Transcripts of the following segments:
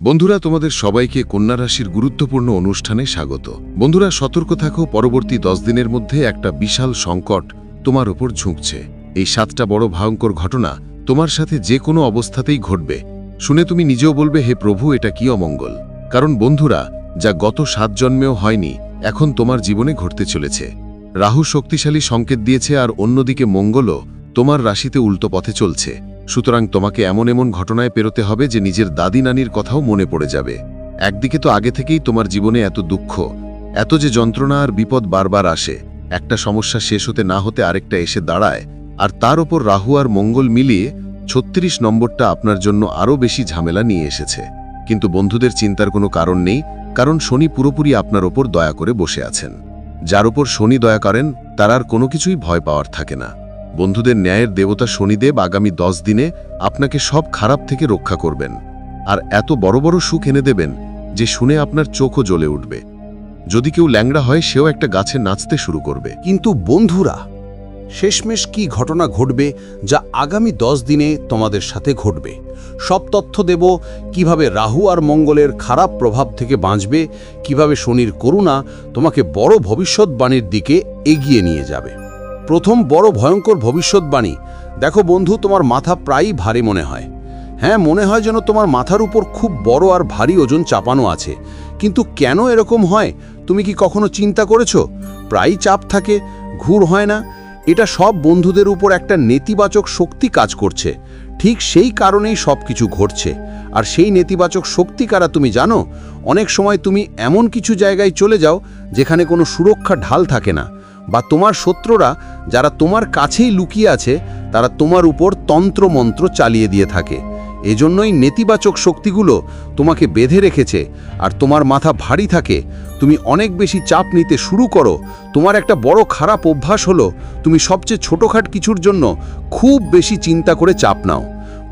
বন্ধুরা, তোমাদের সবাইকে কন্যা রাশির গুরুত্বপূর্ণ অনুষ্ঠানে স্বাগত। বন্ধুরা, সতর্ক থাকো, পরবর্তী দশ দিনের মধ্যে একটা বিশাল সংকট তোমার ওপর ঝুঁকছে। এই সাতটা বড় ভয়ঙ্কর ঘটনা তোমার সাথে যে কোনো অবস্থাতেই ঘটবে। শুনে তুমি নিজেও বলবে, হে প্রভু, এটা কি অমঙ্গল? কারণ বন্ধুরা, যা গত সাত জন্মেও হয়নি, এখন তোমার জীবনে ঘটতে চলেছে। রাহু শক্তিশালী সংকেত দিয়েছে আর অন্যদিকে মঙ্গলও তোমার রাশিতে উল্টো পথে চলছে। সুতরাং তোমাকে এমন এমন ঘটনায় পেরোতে হবে যে নিজের দাদি নানির কথাও মনে পড়ে যাবে। একদিকে তো আগে থেকেই তোমার জীবনে এত দুঃখ, এত যে যন্ত্রণা আর বিপদ বারবার আসে, একটা সমস্যা শেষ হতে না হতে আরেকটা এসে দাঁড়ায়, আর তার ওপর রাহু আর মঙ্গল মিলিয়ে ছত্রিশ নম্বরটা আপনার জন্য আরও বেশি ঝামেলা নিয়ে এসেছে। কিন্তু বন্ধুদের চিন্তার কোনো কারণ নেই, কারণ শনি পুরোপুরি আপনার ওপর দয়া করে বসে আছেন। যার ওপর শনি দয়া করেন, তার আর কোনো কিছুই ভয় পাওয়ার থাকে না। বন্ধুদের ন্যায়ের দেবতা শনিদেব আগামী দশ দিনে আপনাকে সব খারাপ থেকে রক্ষা করবেন। আর এত বড় বড় সুখ এনে দেবেন যে শুনে আপনার চোখও জ্বলে উঠবে। যদি কেউ ল্যাংড়া হয়, সেও একটা গাছে নাচতে শুরু করবে। কিন্তু বন্ধুরা, শেষমেশ কি ঘটনা ঘটবে যা আগামী দশ দিনে তোমাদের সাথে ঘটবে? সব তথ্য দেব, কীভাবে রাহু আর মঙ্গলের খারাপ প্রভাব থেকে বাঁচবে, কীভাবে শনির করুণা তোমাকে বড় ভবিষ্যৎবাণীর দিকে এগিয়ে নিয়ে যাবে। প্রথম বড় ভয়ঙ্কর ভবিষ্যৎবাণী। দেখো বন্ধু, তোমার মাথা প্রায়ই ভারী মনে হয়। হ্যাঁ মনে হয় যেন তোমার মাথার উপর খুব বড় আর ভারী ওজন চাপানো আছে। কিন্তু কেন এরকম হয়? তুমি কি কখনো চিন্তা করেছ? প্রায়ই চাপ থাকে, ঘুর হয় না। এটা সব বন্ধুদের উপর একটা নেতিবাচক শক্তি কাজ করছে। ঠিক সেই কারণেই সব কিছু ঘটছে। আর সেই নেতিবাচক শক্তি কারা তুমি জানো? অনেক সময় তুমি এমন কিছু জায়গায় চলে যাও, যেখানে কোনো সুরক্ষা ঢাল থাকে না। বা তোমার শত্রুরা যারা তোমার কাছেই লুকিয়ে আছে, তারা তোমার উপর তন্ত্রমন্ত্র চালিয়ে দিয়ে থাকে। এজন্যই নেতিবাচক শক্তিগুলো তোমাকে বেঁধে রেখেছে, আর তোমার মাথা ভারী থাকে। তুমি অনেক বেশি চাপ নিতে শুরু করো। তোমার একটা বড় খারাপ অভ্যাস হলো, তুমি সবচেয়ে ছোটোখাট কিছুর জন্য খুব বেশি চিন্তা করে চাপ নাও।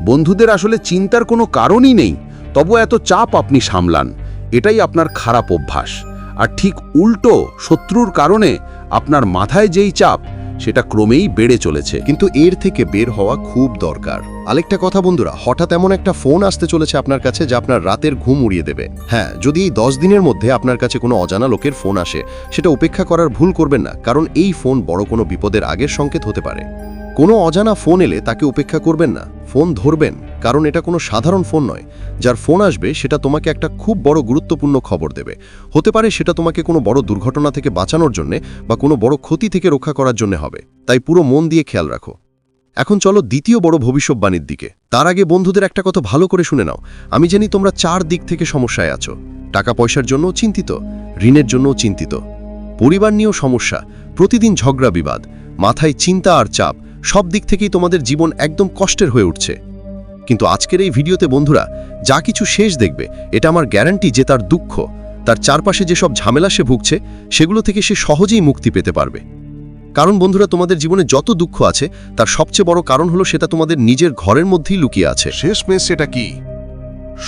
বন্ধুদের আসলে চিন্তার কোনো কারণই নেই, তবু এত চাপ আপনি সামলান। এটাই আপনার খারাপ অভ্যাস। আর ঠিক উল্টো, শত্রুর কারণে আপনার মাথায় যেই চাপ, সেটা ক্রমেই বেড়ে চলেছে। কিন্তু এর থেকে বের হওয়া খুব দরকার। আরেকটা কথা বন্ধুরা, হঠাৎ এমন একটা ফোন আসতে চলেছে আপনার কাছে যা আপনার রাতের ঘুম উড়িয়ে দেবে। হ্যাঁ যদি এই দশ দিনের মধ্যে আপনার কাছে কোনো অজানা লোকের ফোন আসে, সেটা উপেক্ষা করার ভুল করবেন না, কারণ এই ফোন বড় কোনো বিপদের আগের সংকেত হতে পারে। কোনো অজানা ফোন এলে তাকে উপেক্ষা করবেন না। ফোন ধরবেন, কারণ এটা কোনো সাধারণ ফোন নয়। যার ফোন আসবে, সেটা তোমাকে একটা খুব বড় গুরুত্বপূর্ণ খবর দেবে। হতে পারে সেটা তোমাকে কোনো বড় দুর্ঘটনা থেকে বাঁচানোর জন্যে বা কোনো বড় ক্ষতি থেকে রক্ষা করার জন্য হবে। তাই পুরো মন দিয়ে খেয়াল রাখো। এখন চলো দ্বিতীয় বড় ভবিষ্যৎবাণীর দিকে। তার আগে বন্ধুদের একটা কথা ভালো করে শুনে নাও। আমি জানি তোমরা চার দিক থেকে সমস্যায় আছো। টাকা পয়সার জন্য চিন্তিত, ঋণের জন্য চিন্তিত। পরিবার নিয়েও সমস্যা, প্রতিদিন ঝগড়া বিবাদ, মাথায় চিন্তা আর চাপ সব দিক থেকেই তোমাদের জীবন একদম কষ্টের হয়ে উঠছে। কিন্তু আজকের এই ভিডিওতে বন্ধুরা, যা কিছু শেষ দেখবে, এটা আমার গ্যারান্টি যে তার দুঃখ, তার চারপাশে যেসব ঝামেলা সে ভুগছে, সেগুলো থেকে সে সহজেই মুক্তি পেতে পারবে। কারণ বন্ধুরা, তোমাদের জীবনে যত দুঃখ আছে, তার সবচেয়ে বড় কারণ হলো সেটা তোমাদের নিজের ঘরের মধ্যেই লুকিয়ে আছে। শেষমেশ সেটা কি?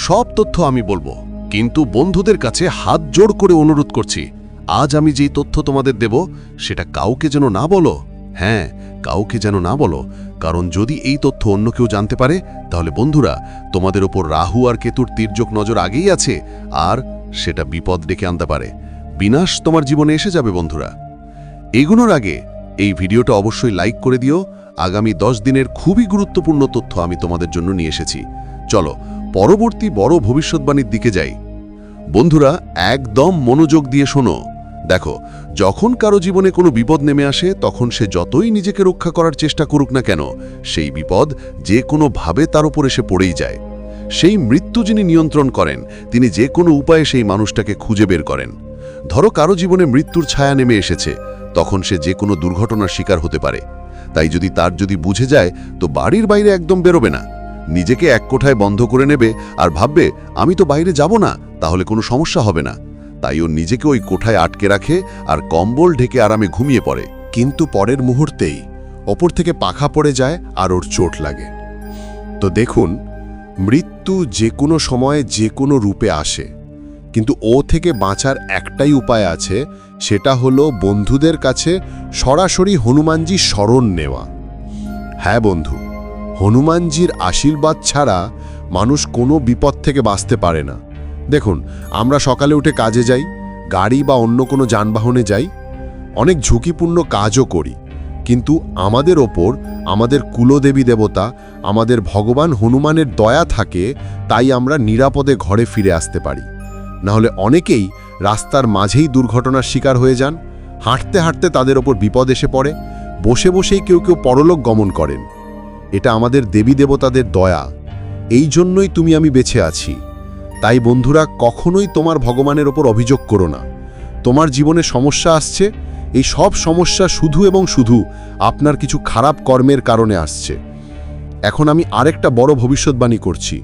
সব তথ্য আমি বলব, কিন্তু বন্ধুদের কাছে হাত জোড় করে অনুরোধ করছি, আজ আমি যেই তথ্য তোমাদের দেব, সেটা কাউকে যেন না বলো। হ্যাঁ কাউকে যেন না বলো, কারণ যদি এই তথ্য অন্য কেউ জানতে পারে, তাহলে বন্ধুরা, তোমাদের ওপর রাহু আর কেতুর তীর্যক নজর আগেই আছে, আর সেটা বিপদ ডেকে আনতে পারে। বিনাশ তোমার জীবনে এসে যাবে, বন্ধুরা। এগুনোর আগে এই ভিডিওটা অবশ্যই লাইক করে দিও। আগামী দশ দিনের খুবই গুরুত্বপূর্ণ তথ্য আমি তোমাদের জন্য নিয়ে এসেছি। চলো, পরবর্তী বড় ভবিষ্যৎবাণীর দিকে যাই। বন্ধুরা, একদম মনোযোগ দিয়ে শোনো। দেখো, যখন কারও জীবনে কোনো বিপদ নেমে আসে, তখন সে যতই নিজেকে রক্ষা করার চেষ্টা করুক না কেন, সেই বিপদ যে কোনোভাবে তার উপর এসে পড়েই যায়। সেই মৃত্যু যিনি নিয়ন্ত্রণ করেন, তিনি যে কোনো উপায়ে সেই মানুষটাকে খুঁজে বের করেন। ধরো কারও জীবনে মৃত্যুর ছায়া নেমে এসেছে, তখন সে যে কোনো দুর্ঘটনার শিকার হতে পারে। তাই যদি তার যদি বুঝে যায়, তো বাড়ির বাইরে একদম বেরোবে না। নিজেকে এক কোঠায় বন্ধ করে নেবে আর ভাববে, আমি তো বাইরে যাব না, তাহলে কোনো সমস্যা হবে না। তাই ও নিজেকে ওই কোঠায় আটকে রাখে আর কম্বল ঢেকে আরামে ঘুমিয়ে পড়ে। কিন্তু পরের মুহূর্তেই ওপর থেকে পাখা পড়ে যায় আর ওর চোট লাগে। তো দেখুন, মৃত্যু যে কোনো সময়ে যে কোনো রূপে আসে। কিন্তু ও থেকে বাঁচার একটাই উপায় আছে, সেটা হলো বন্ধুদের কাছে সরাসরি হনুমানজি শরণ নেওয়া। হ্যাঁ বন্ধু, হনুমানজির আশীর্বাদ ছাড়া মানুষ কোনো বিপদ থেকে বাঁচতে পারে না। দেখুন, আমরা সকালে উঠে কাজে যাই, গাড়ি বা অন্য কোনো যানবাহনে যাই, অনেক ঝুঁকিপূর্ণ কাজও করি। কিন্তু আমাদের ওপর আমাদের কুলদেবী দেবতা, আমাদের ভগবান হনুমানের দয়া থাকে, তাই আমরা নিরাপদে ঘরে ফিরে আসতে পারি। নাহলে অনেকেই রাস্তার মাঝেই দুর্ঘটনার শিকার হয়ে যান, হাঁটতে হাঁটতে তাদের ওপর বিপদ এসে পড়ে, বসে বসেই কেউ কেউ পরলোক গমন করেন। এটা আমাদের দেবী দেবতাদের দয়া। এই জন্যই তুমি আমি বেছে আছি। তাই বন্ধুরা, কখনোই তোমার ভগবানের ওপর অভিযোগ করো না। তোমার জীবনে সমস্যা আসছে, এই সব সমস্যা শুধু এবং শুধু আপনার কিছু খারাপ কর্মের কারণে আসছে। এখন আমি আরেকটা বড় ভবিষ্যৎবাণী করছি।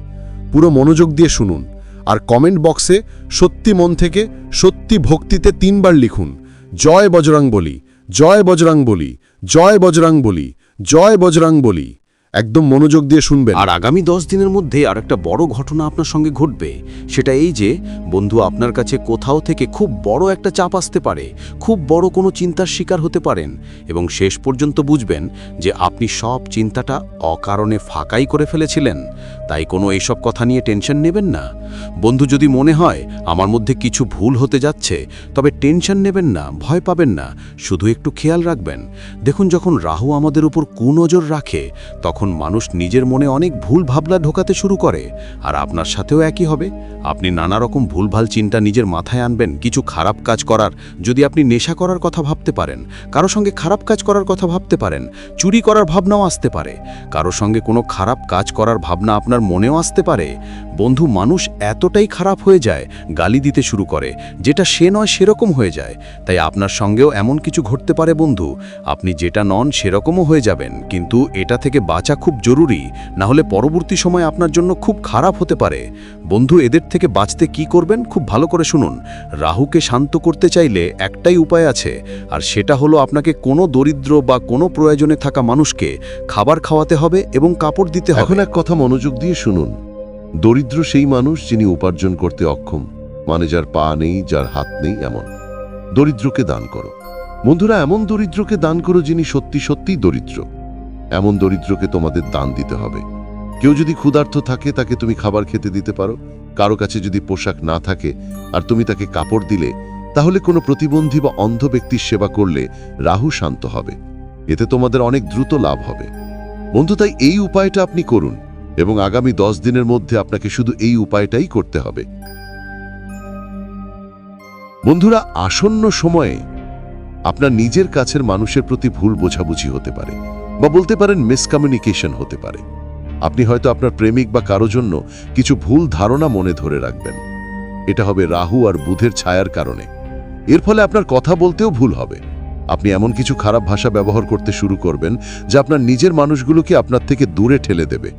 পুরো মনোযোগ দিয়ে শুনুন আর কমেন্ট বক্সে সত্যি মন থেকে সত্যি ভক্তিতে তিনবার লিখুন, জয় বজরাং বলি, জয় বজরাং বলি, জয় বজরাং বলি, জয় বজরাং বলি। একদম মনোযোগ দিয়ে শুনবেন। আর আগামী দশ দিনের মধ্যে আর একটা বড় ঘটনা আপনার সঙ্গে ঘটবে। সেটা এই যে, বন্ধু আপনার কাছে কোথাও থেকে খুব বড় একটা চাপ আসতে পারে, খুব বড় কোনো চিন্তার শিকার হতে পারেন এবং শেষ পর্যন্ত বুঝবেন যে আপনি সব চিন্তাটা অকারণে ফাঁকাই করে ফেলেছিলেন। তাই কোনো এইসব কথা নিয়ে টেনশন নেবেন না। বন্ধু যদি মনে হয় আমার মধ্যে কিছু ভুল হতে যাচ্ছে, তবে টেনশন নেবেন না, ভয় পাবেন না, শুধু একটু খেয়াল রাখবেন। দেখুন যখন রাহু আমাদের উপর কুনজর রাখে, তখন মানুষ নিজের মনে অনেক ভুল ভাবনা ঢোকাতে শুরু করে, আর আপনার সাথেও একই হবে। আপনি নানা রকম ভুলভাল চিন্তা নিজের মাথায় আনবেন, কিছু খারাপ কাজ করার যদি আপনি নেশা করার কথা ভাবতে পারেন, কারও সঙ্গে খারাপ কাজ করার কথা ভাবতে পারেন, চুরি করার ভাবনাও আসতে পারে। কারও সঙ্গে কোনো খারাপ কাজ করার ভাবনা আপনার মনেও আসতে পারে। বন্ধু, মানুষ এতটাই খারাপ হয়ে যায়, গালি দিতে শুরু করে, যেটা সে নয় সেরকম হয়ে যায়। তাই আপনার সঙ্গেও এমন কিছু ঘটতে পারে বন্ধু, আপনি যেটা নন সেরকমও হয়ে যাবেন, কিন্তু এটা থেকে বাঁচা খুব জরুরি, না হলে পরবর্তী সময় আপনার জন্য খুব খারাপ হতে পারে। বন্ধু, এদের থেকে বাঁচতে কি করবেন খুব ভালো করে শুনুন। রাহুকে শান্ত করতে চাইলে একটাই উপায় আছে, আর সেটা হলো আপনাকে কোনো দরিদ্র বা কোনো প্রয়োজনে থাকা মানুষকে খাবার খাওয়াতে হবে এবং কাপড় দিতে হবে। এখন এক কথা মনোযোগ দিয়ে শুনুন। দরিদ্র সেই মানুষ যিনি উপার্জন করতে অক্ষম মানে যার পা নেই, যার হাত নেই এমন। দরিদ্রকে দান করো। বন্ধুরা, এমন দরিদ্রকে দান করো যিনি সত্যি সত্যিই দরিদ্র। এমন দরিদ্রকে তোমাদের দান দিতে হবে। কেউ যদি ক্ষুধার্ত থাকে, তাকে তুমি খাবার খেতে দিতে পারো। কারও কাছে যদি পোশাক না থাকে আর তুমি তাকে কাপড় দিলে, তাহলে কোনো প্রতিবন্ধী বা অন্ধ ব্যক্তির সেবা করলে রাহু শান্ত হবে। এতে তোমাদের অনেক দ্রুত লাভ হবে। বন্ধু, তাই এই উপায়টা আপনি করুন এবং আগামী দশ দিনের মধ্যে আপনাকে শুধু এই উপায়টাই করতে হবে। বন্ধুরা, আসন্ন সময়ে আপনার নিজের কাছের মানুষের প্রতি ভুল বোঝাবুঝি হতে পারে। বা বলতে পারেন মিসকমিউনিকেশন হতে পারে। আপনি হয়তো আপনার প্রেমিক বা কারও জন্য কিছু ভুল ধারণা মনে ধরে রাখবেন। এটা হবে রাহু আর বুধের ছায়ার কারণে। এর ফলে আপনার কথা বলতেও ভুল হবে। আপনি এমন কিছু খারাপ ভাষা ব্যবহার করতে শুরু করবেন যা আপনার নিজের মানুষগুলোকে আপনার থেকে দূরে ঠেলে দেবে।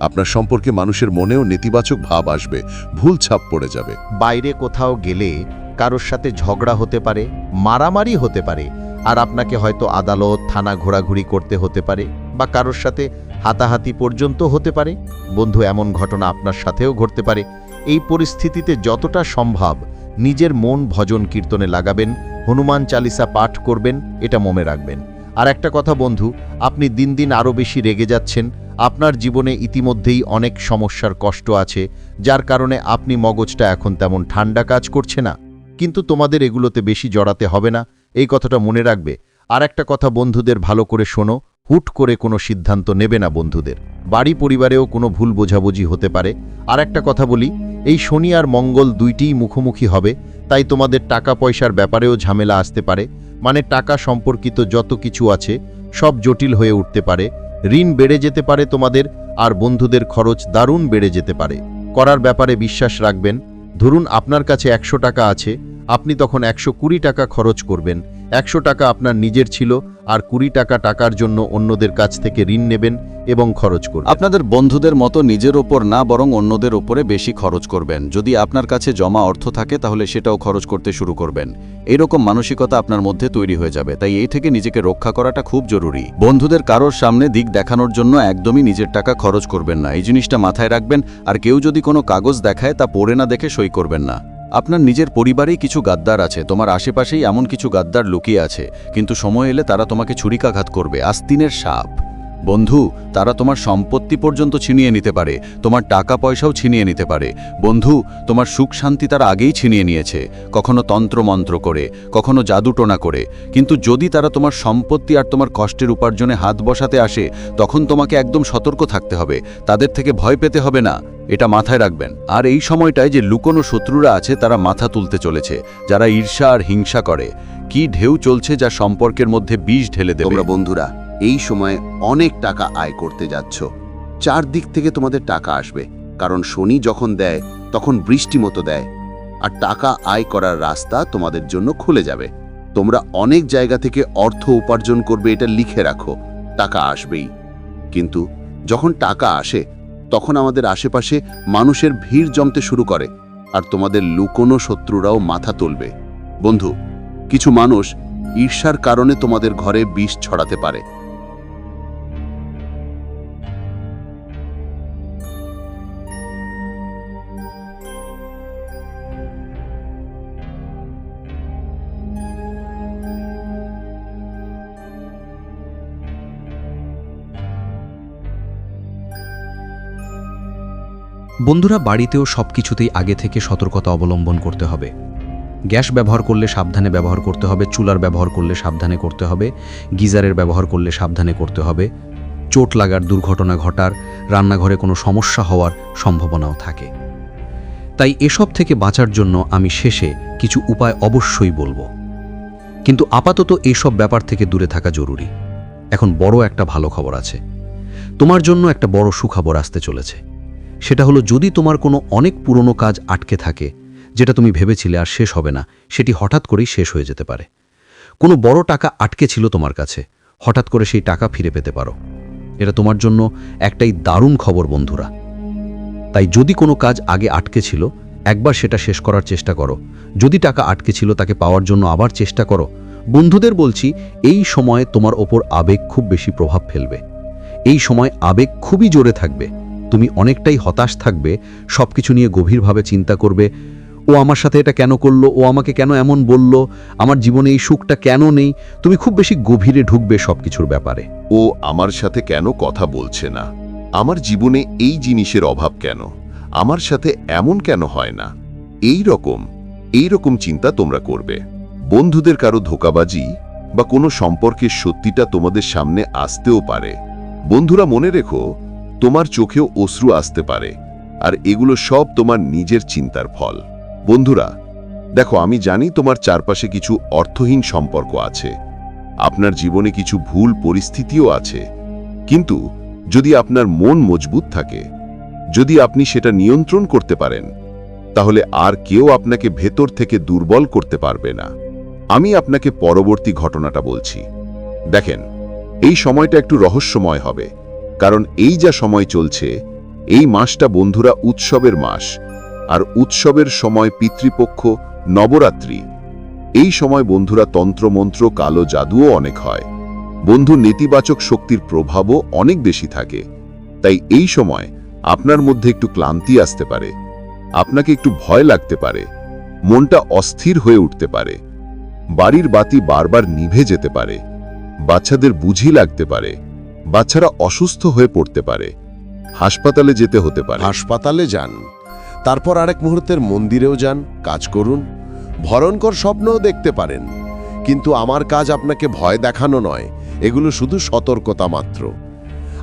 আপনার সম্পর্কে মানুষের মনেও নেতিবাচক ভাব আসবে, ভুল ছাপ পড়ে যাবে। বাইরে কোথাও গেলে কারোর সাথে ঝগড়া হতে পারে, মারামারি হতে পারে আর আপনাকে হয়তো আদালত, থানা ঘোরাঘুরি করতে হতে পারে বা কারোর সাথে হাতাহাতি পর্যন্ত হতে পারে। বন্ধু, এমন ঘটনা আপনার সাথেও ঘটতে পারে। এই পরিস্থিতিতে যতটা সম্ভব নিজের মন ভজন কীর্তনে লাগাবেন, হনুমান চালিসা পাঠ করবেন, এটা মনে রাখবেন। আর একটা কথা বন্ধু, আপনি দিন দিন আরও বেশি রেগে যাচ্ছেন, আপনার জীবনে ইতিমধ্যেই অনেক সমস্যার কষ্ট আছে, যার কারণে আপনি মগজটা এখন তেমন ঠান্ডা কাজ করছে না। কিন্তু তোমাদের এগুলোতে বেশি জড়াতে হবে না এই কথাটা মনে রাখবে। আর একটা কথা বন্ধুদের ভালো করে শোনো, হুট করে কোনো সিদ্ধান্ত নেবে না বন্ধুদের। বাড়ি পরিবারেও কোনো ভুল বোঝাবুঝি হতে পারে। আর একটা কথা বলি, এই শনি আর মঙ্গল দুইটিই মুখোমুখি হবে, তাই তোমাদের টাকা পয়সার ব্যাপারেও ঝামেলা আসতে পারে। মানে টাকা সম্পর্কিত যত কিছু আছে, সব জটিল হয়ে উঠতে পারে। ঋণ বেড়ে যেতে পারে তোমাদের, আর বন্ধুদের খরচ দারুণ বেড়ে যেতে পারে। করার ব্যাপারে বিশ্বাস রাখবেন। ধরুন আপনার কাছে একশো টাকা আছে আপনি তখন একশো কুড়ি টাকা খরচ করবেন, একশো টাকা আপনার নিজের ছিল, আর কুড়ি টাকা টাকার জন্য অন্যদের কাছ থেকে ঋণ নেবেন এবং খরচ করবেন। আপনাদের বন্ধুদের মতো নিজের ওপর না বরং অন্যদের ওপরে বেশি খরচ করবেন। যদি আপনার কাছে জমা অর্থ থাকে, তাহলে সেটাও খরচ করতে শুরু করবেন। এইরকম মানসিকতা আপনার মধ্যে তৈরি হয়ে যাবে, তাই এই থেকে নিজেকে রক্ষা করাটা খুব জরুরি। বন্ধুদের কারোর সামনে দিক দেখানোর জন্য একদমই নিজের টাকা খরচ করবেন না। এই জিনিসটা মাথায় রাখবেন, আর কেউ যদি কোনো কাগজ দেখায়, তা পড়ে না দেখে সই করবেন না। আপনার নিজের পরিবারেই কিছু গাদ্দার আছে, তোমার আশেপাশেই এমন কিছু গাদ্দার লুকিয়ে আছে, কিন্তু সময় এলে তারা তোমাকে ছুরিকাঘাত করবে, আস্তিনের সাপ। বন্ধু, তারা তোমার সম্পত্তি পর্যন্ত ছিনিয়ে নিতে পারে, তোমার টাকা পয়সাও ছিনিয়ে নিতে পারে। বন্ধু, তোমার সুখ শান্তি তারা আগেই ছিনিয়ে নিয়েছে, কখনো তন্ত্রমন্ত্র করে, কখনো জাদুটোনা করে। কিন্তু যদি তারা তোমার সম্পত্তি আর তোমার কষ্টের উপার্জনে হাত বসাতে আসে, তখন তোমাকে একদম সতর্ক থাকতে হবে, তাদের থেকে ভয় পেতে হবে না। এটা মাথায় রাখবেন। আর এই সময়টায় যে লুকোনো শত্রুরা আছে, তারা মাথা তুলতে চলেছে, যারা ঈর্ষা আর হিংসা করে। কি ঢেউ চলছে যা সম্পর্কের মধ্যে বিষ ঢেলে দেবে? তোমরা বন্ধুরা, এই সময় অনেক টাকা আয় করতে যাচ্ছ। চারদিক থেকে তোমাদের টাকা আসবে। কারণ শনি যখন দেয়, তখন বৃষ্টি মতো দেয়। আর টাকা আয় করার রাস্তা তোমাদের জন্য খুলে যাবে। তোমরা অনেক জায়গা থেকে অর্থ উপার্জন করবে, এটা লিখে রাখো। টাকা আসবেই। কিন্তু যখন টাকা আসে তখন আমাদের আশেপাশে মানুষের ভিড় জমতে শুরু করে, আর তোমাদের লুকোনো শত্রুরাও মাথা তুলবে। বন্ধু, কিছু মানুষ ঈর্ষার কারণে তোমাদের ঘরে বিষ ছড়াতে পারে। বন্ধুরা, বাড়িতেও সব কিছুতেই আগে থেকে সতর্কতা অবলম্বন করতে হবে। গ্যাস ব্যবহার করলে সাবধানে ব্যবহার করতে হবে, চুলার ব্যবহার করলে সাবধানে করতে হবে, গিজারের ব্যবহার করলে সাবধানে করতে হবে। চোট লাগার দুর্ঘটনা ঘটার, রান্নাঘরে কোনো সমস্যা হওয়ার সম্ভাবনাও থাকে। তাই এসব থেকে বাঁচার জন্য আমি শেষে কিছু উপায় অবশ্যই বলব। কিন্তু আপাতত এসব ব্যাপার থেকে দূরে থাকা জরুরি। এখন বড় একটা ভালো খবর আছে। তোমার জন্য একটা বড় সুখবর আসতে চলেছে। সেটা হলো যদি তোমার কোনো অনেক পুরনো কাজ আটকে থাকে, যেটা তুমি ভেবেছিলে আর শেষ হবে না, সেটি হঠাৎ করেই শেষ হয়ে যেতে পারে। কোনো বড় টাকা আটকে ছিল তোমার কাছে, হঠাৎ করে সেই টাকা ফিরে পেতে পারো। এটা তোমার জন্য একটাই দারুণ খবর, বন্ধুরা। তাই যদি কোনো কাজ আগে আটকে ছিল, একবার সেটা শেষ করার চেষ্টা করো। যদি টাকা আটকে ছিল, তাকে পাওয়ার জন্য আবার চেষ্টা করো। বন্ধুদের বলছি, এই সময়ে তোমার ওপর আবেগ খুব বেশি প্রভাব ফেলবে। এই সময় আবেগ খুবই জোরে থাকবে। তুমি অনেকটাই হতাশ থাকবে সব কিছু নিয়ে গভীরভাবে চিন্তা করবে, ও আমার সাথে এটা কেন করল, ও আমাকে কেন এমন বলল, আমার জীবনে এই সুখটা কেন নেই, তুমি খুব বেশি গভীরে ঢুকবে সব কিছুর ব্যাপারে। ও আমার সাথে কেন কথা বলছে না? আমার জীবনে এই জিনিসের অভাব কেন? আমার সাথে এমন কেন হয় না? এই রকম এই রকম চিন্তা তোমরা করবে। বন্ধুদের কারও ধোকাবাজি বা কোনো সম্পর্কের সত্যিটা তোমাদের সামনে আসতেও পারে। বন্ধুরা মনে রেখো তোমার চোখেও অশ্রু আসতে পারে, আর এগুলো সব তোমার নিজের চিন্তার ফল। বন্ধুরা, দেখো, আমি জানি তোমার চারপাশে কিছু অর্থহীন সম্পর্ক আছে, আপনার জীবনে কিছু ভুল পরিস্থিতিও আছে, কিন্তু যদি আপনার মন মজবুত থাকে, যদি আপনি সেটা নিয়ন্ত্রণ করতে পারেন, তাহলে আর কেউ আপনাকে ভেতর থেকে দুর্বল করতে পারবে না। আমি আপনাকে পরবর্তী ঘটনাটা বলছি। দেখেন, এই সময়টা একটু রহস্যময় হবে। কারণ এই যা সময় চলছে, এই মাসটা বন্ধুরা উৎসবের মাস, আর উৎসবের সময় পিতৃপক্ষ নবরাত্রি। এই সময় বন্ধুরা তন্ত্রমন্ত্র, কালো জাদুও অনেক হয়। বন্ধু নেতিবাচক শক্তির প্রভাবও অনেক বেশি থাকে। তাই এই সময় আপনার মধ্যে একটু ক্লান্তি আসতে পারে। আপনাকে একটু ভয় লাগতে পারে। মনটা অস্থির হয়ে উঠতে পারে। বাড়ির বাতি বারবার নিভে যেতে পারে। বাচ্চাদের বুঝি লাগতে পারে। বাচ্চারা অসুস্থ হয়ে পড়তে পারে। হাসপাতালে যেতে হতে পারে। হাসপাতালে যান। তারপর আরেক মুহূর্তের মন্দিরেও যান, কাজ করুন। ভয়ঙ্কর স্বপ্নও দেখতে পারেন। কিন্তু আমার কাজ আপনাকে ভয় দেখানো নয়, এগুলো শুধু সতর্কতা মাত্র।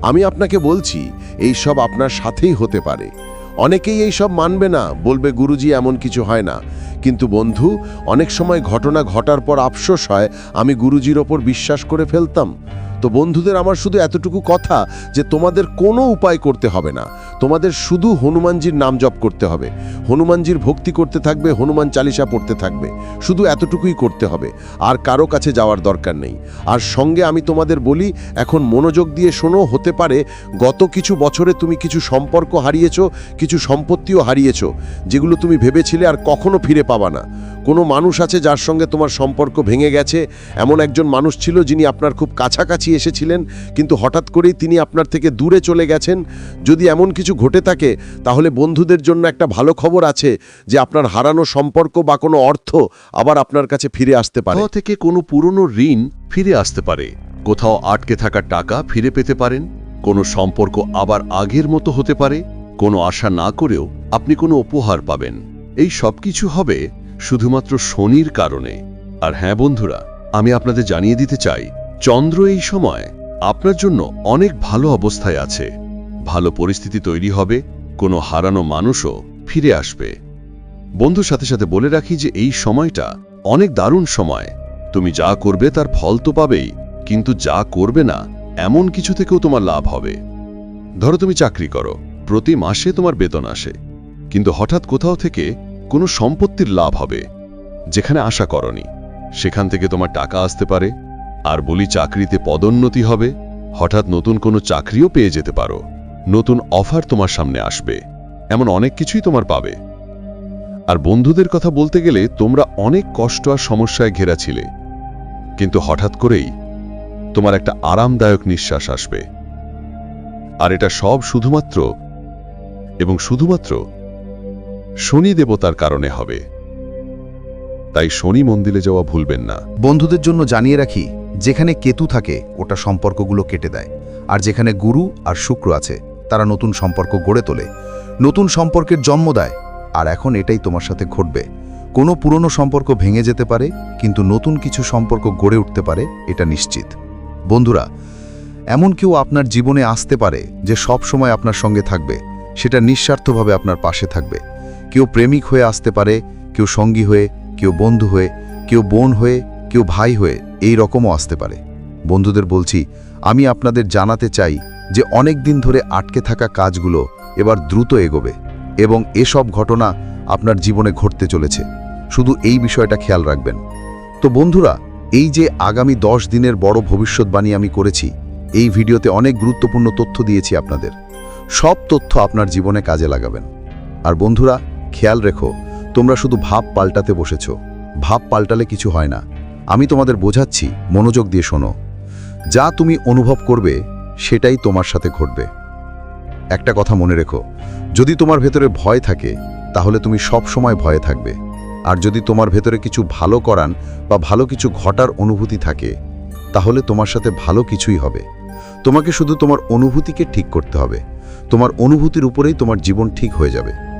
আমি আপনাকে বলছি, এই সব আপনার সাথেই হতে পারে। অনেকেই এই সব মানবে না, বলবে, গুরুজি, এমন কিছু হয় না। কিন্তু বন্ধু, অনেক সময় ঘটনা ঘটার পর আফসোস হয়, আমি গুরুজির ওপর বিশ্বাস করে ফেলতাম। তো বন্ধুদের, আমার শুধু এতটুকু কথা যে তোমাদের কোনো উপায় করতে হবে না। তোমাদের শুধু হনুমানজির নাম জপ করতে হবে। হনুমানজির ভক্তি করতে থাকবে, হনুমান চালিসা পড়তে থাকবে। শুধু এতটুকুই করতে হবে। আর কারও কাছে যাওয়ার দরকার নেই। আর সঙ্গে আমি তোমাদের বলি, এখন মনোযোগ দিয়ে শোনো, হতে পারে গত কিছু বছরে তুমি কিছু সম্পর্ক হারিয়েছো, কিছু সম্পত্তিও হারিয়েছো, যেগুলো তুমি ভেবেছিলে আর কখনো ফিরে পাবা না। কোনো মানুষ আছে যার সঙ্গে তোমার সম্পর্ক ভেঙে গেছে? এমন একজন মানুষ ছিল যিনি আপনার খুব কাছাকাছি এসেছিলেন, কিন্তু হঠাৎ করেই তিনি আপনার থেকে দূরে চলে গেছেন। যদি এমন কিছু ঘটে থাকে, তাহলে বন্ধুদের জন্য একটা ভালো খবর আছে যে আপনার হারানো সম্পর্ক বা কোনো অর্থ আবার আপনার কাছে ফিরে আসতে পারে। থেকে কোনো পুরনো ঋণ ফিরে আসতে পারে। কোথাও আটকে থাকা টাকা ফিরে পেতে পারেন। কোনো সম্পর্ক আবার আগের মতো হতে পারে। কোনো আশা না করেও আপনি কোনো উপহার পাবেন। এই সব কিছু হবে শুধুমাত্র শনির কারণে। আর হ্যাঁ বন্ধুরা, আমি আপনাদের জানিয়ে দিতে চাই, চন্দ্র এই সময় আপনার জন্য অনেক ভালো অবস্থায় আছে। ভালো পরিস্থিতি তৈরি হবে, কোনো হারানো মানুষও ফিরে আসবে। বন্ধুর সাথে সাথে বলে রাখি যে এই সময়টা অনেক দারুণ সময়। তুমি যা করবে তার ফল তো পাবেই, কিন্তু যা করবে না, এমন কিছু থেকেও তোমার লাভ হবে। ধরো তুমি চাকরি করো, প্রতি মাসে তোমার বেতন আসে। কিন্তু হঠাৎ কোথাও থেকে কোনো সম্পত্তির লাভ হবে। যেখানে আশা করনি, সেখান থেকে তোমার টাকা আসতে পারে, আর বলি চাকরিতে পদোন্নতি হবে, হঠাৎ নতুন কোনো চাকরিও পেয়ে যেতে পারো। নতুন অফার তোমার সামনে আসবে, এমন অনেক কিছুই তোমার পাবে। আর বন্ধুদের কথা বলতে গেলে তোমরা অনেক কষ্ট আর সমস্যায় ঘেরা ছিলে। কিন্তু হঠাৎ করেই তোমার একটা আরামদায়ক নিঃশ্বাস আসবে। আর এটা সব শুধুমাত্র এবং শুধুমাত্র শনি দেবতার কারণে হবে। তাই শনি মন্দিরে যাওয়া ভুলবেন না। বন্ধুদের জন্য জানিয়ে রাখি, যেখানে কেতু থাকে, ওটা সম্পর্কগুলো কেটে দেয়। আর যেখানে গুরু আর শুক্র আছে, তারা নতুন সম্পর্ক গড়ে তোলে। নতুন সম্পর্কের জন্ম দেয়, আর এখন এটাই তোমার সাথে ঘটবে। কোনো পুরনো সম্পর্ক ভেঙে যেতে পারে, কিন্তু নতুন কিছু সম্পর্ক গড়ে উঠতে পারে, এটা নিশ্চিত। বন্ধুরা, এমন কেউ আপনার জীবনে আসতে পারে, যে সব সময় আপনার সঙ্গে থাকবে, সেটা নিঃস্বার্থভাবে আপনার পাশে থাকবে। কেউ প্রেমিক হয়ে আসতে পারে, কেউ সঙ্গী হয়ে, কেউ বন্ধু হয়ে, কেউ বোন হয়ে, কেউ ভাই হয়ে এই রকমও আসতে পারে। বন্ধুদের বলছি, আমি আপনাদের জানাতে চাই যে অনেক দিন ধরে আটকে থাকা কাজগুলো এবার দ্রুত এগোবে এবং এসব ঘটনা আপনার জীবনে ঘটতে চলেছে। শুধু এই বিষয়টা খেয়াল রাখবেন। তো বন্ধুরা, এই যে আগামী দশ দিনের বড় ভবিষ্যৎবাণী আমি করেছি, এই ভিডিওতে অনেক গুরুত্বপূর্ণ তথ্য দিয়েছি আপনাদের। সব তথ্য আপনার জীবনে কাজে লাগাবেন। আর বন্ধুরা খেয়াল রেখো, তোমরা শুধু ভাব পাল্টাতে বসেছ। ভাব পাল্টালে কিছু হয় না। আমি তোমাদের বোঝাচ্ছি, মনোযোগ দিয়ে শোনো। যা তুমি অনুভব করবে, সেটাই তোমার সাথে ঘটবে। একটা কথা মনে রেখো, যদি তোমার ভেতরে ভয় থাকে, তাহলে তুমি সব সময় ভয়ে থাকবে। আর যদি তোমার ভেতরে কিছু ভালো করান বা ভালো কিছু ঘটার অনুভূতি থাকে, তাহলে তোমার সাথে ভালো কিছুই হবে। তোমাকে শুধু তোমার অনুভূতিকে ঠিক করতে হবে। তোমার অনুভূতির উপরেই তোমার জীবন ঠিক হয়ে যাবে।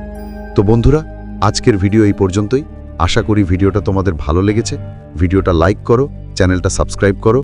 তো বন্ধুরা, আজকের ভিডিও এই পর্যন্তই। আশা করি ভিডিওটা তোমাদের ভালো লেগেছে। ভিডিওটা লাইক করো, চ্যানেলটা সাবস্ক্রাইব করো।